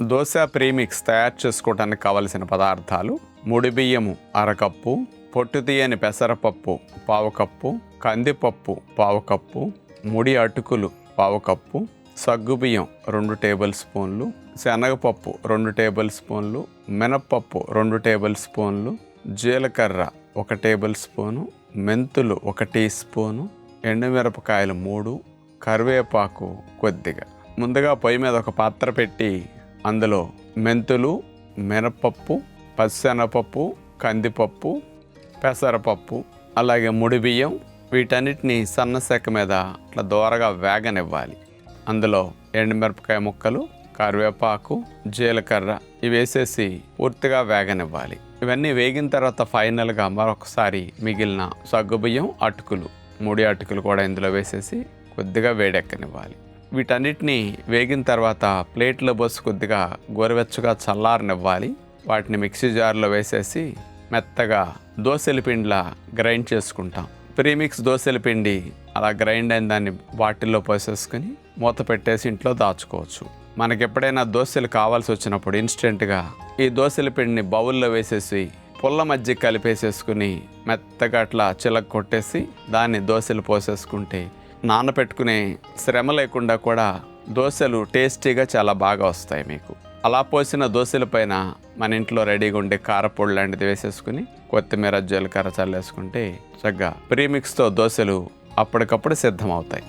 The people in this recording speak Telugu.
దోశ ప్రీమిక్స్ తయారు చేసుకోవడానికి కావలసిన పదార్థాలు ముడి బియ్యము అరకప్పు పొట్టు తీయని పెసరపప్పు పావు కప్పు కందిపప్పు పావు కప్పు ముడి అటుకులు పావు కప్పు సగ్గుబియ్యం రెండు టేబుల్ స్పూన్లు శనగపప్పు రెండు టేబుల్ స్పూన్లు మినప్పప్పు రెండు టేబుల్ స్పూన్లు జీలకర్ర ఒక టేబుల్ స్పూను మెంతులు ఒక టీ స్పూను ఎండుమిరపకాయలు మూడు కరివేపాకు కొద్దిగా. ముందుగా పొయ్యి మీద ఒక పాత్ర పెట్టి అందులో మెంతులు మినపప్పు పచ్చనపప్పు కందిపప్పు పెసరపప్పు అలాగే ముడి బియ్యం వీటన్నిటిని సన్నసెక్క మీద అట్లా దోరగా వేగనివ్వాలి. అందులో ఎండుమిరపకాయ ముక్కలు కరివేపాకు జీలకర్ర ఇవి వేసేసి పూర్తిగా వేగనివ్వాలి. ఇవన్నీ వేగిన తర్వాత ఫైనల్గా మరొకసారి మిగిలిన సగ్గుబియ్యం అటుకులు ముడి అటుకులు కూడా ఇందులో వేసేసి కొద్దిగా వేడెక్కనివ్వాలి. వీటన్నిటిని వేగిన తర్వాత ప్లేట్లో పోసి కొద్దిగా గోరువెచ్చగా చల్లారనివ్వాలి. వాటిని మిక్సీ జార్లో వేసేసి మెత్తగా దోశల పిండిలా గ్రైండ్ చేసుకుంటాం. ప్రీమిక్స్ దోశల పిండి అలా గ్రైండ్ అయిన దాన్ని బాటిల్లో పోసేసుకుని మూత పెట్టేసి ఇంట్లో దాచుకోవచ్చు. మనకి ఎప్పుడైనా దోశలు కావాల్సి వచ్చినప్పుడు ఇన్స్టెంట్గా ఈ దోశల పిండిని బౌల్లో వేసేసి పుల్ల మజ్జిగ కలిపేసేసుకుని మెత్తగా అట్లా చిలక కొట్టేసి దాన్ని దోశలు పోసేసుకుంటే నానబెట్టుకునే శ్రమ లేకుండా కూడా దోశలు టేస్టీగా చాలా బాగా వస్తాయి మీకు. అలా పోసిన దోశల పైన మన ఇంట్లో రెడీగా ఉండే కారపొడి లాంటిది వేసేసుకుని కొత్తిమీర జీలకర్ర చల్లేసుకుంటే చక్కగా ప్రీమిక్స్తో దోశలు అప్పటికప్పుడు సిద్ధమవుతాయి.